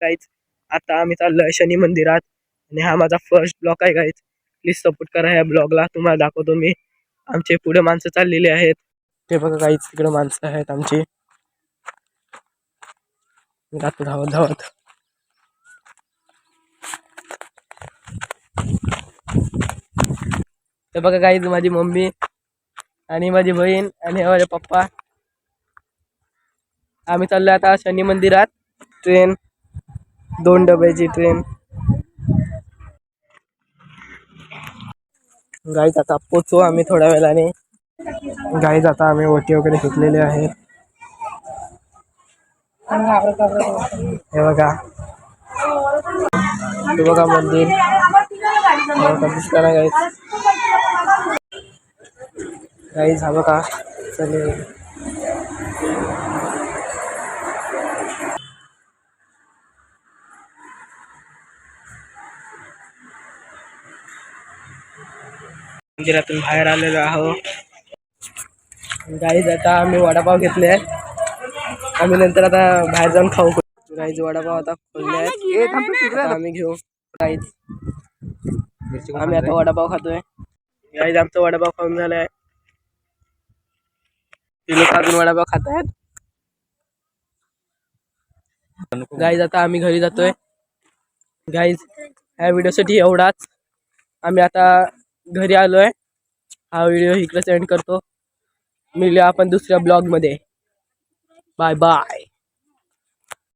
Guys आता आम्ही चाललोय शनी मंदिरात आणि हा माझा फर्स्ट ब्लॉग आहे गाईज प्लीज सपोर्ट करा या ब्लॉगला तुम्हाला दाखवतो मी. आमचे पुढे माणसं चाललेली आहेत. ते बघा गाईज तिकडे माणसं आहेत आमची. जातो धावत धावत. ते बघा गाईज माझी मम्मी आणि माझी बहीण आणि माझे पप्पा. आम्ही चाललो आता शनी मंदिरात. ट्रेन दोन डब्याची ट्रेन. गाईज आता पोचू आम्ही थोड्या वेळाने. गाईज आता आम्ही ओटी वगैरे घेतलेले आहेत. हे बघा. हे बघा मंदिर. हे गाईज गाईज हा बघा. चले. मंदिरातून बाहेर आलेलो आहोत गाईज आता आम्ही वडापाव घेतले आम्ही नंतर आता बाहेर जाऊन खाऊ. गाईज वडापाव आता खोलले आहेत. आम्ही घेऊ. गाईज आम्ही आता वडापाव खातोय. गाईज आमचा वडापाव खाऊन झालाय. ते लोक अजून वडापाव खात आहेत. गाईज आता आम्ही घरी जातोय. गाईज ह्या व्हिडिओसाठी एवढाच. आम्ही आता घरी आलोय. हा व्हिडिओ इकडे सेंड करतो. मिळूया आपण दुसऱ्या ब्लॉगमध्ये बाय बाय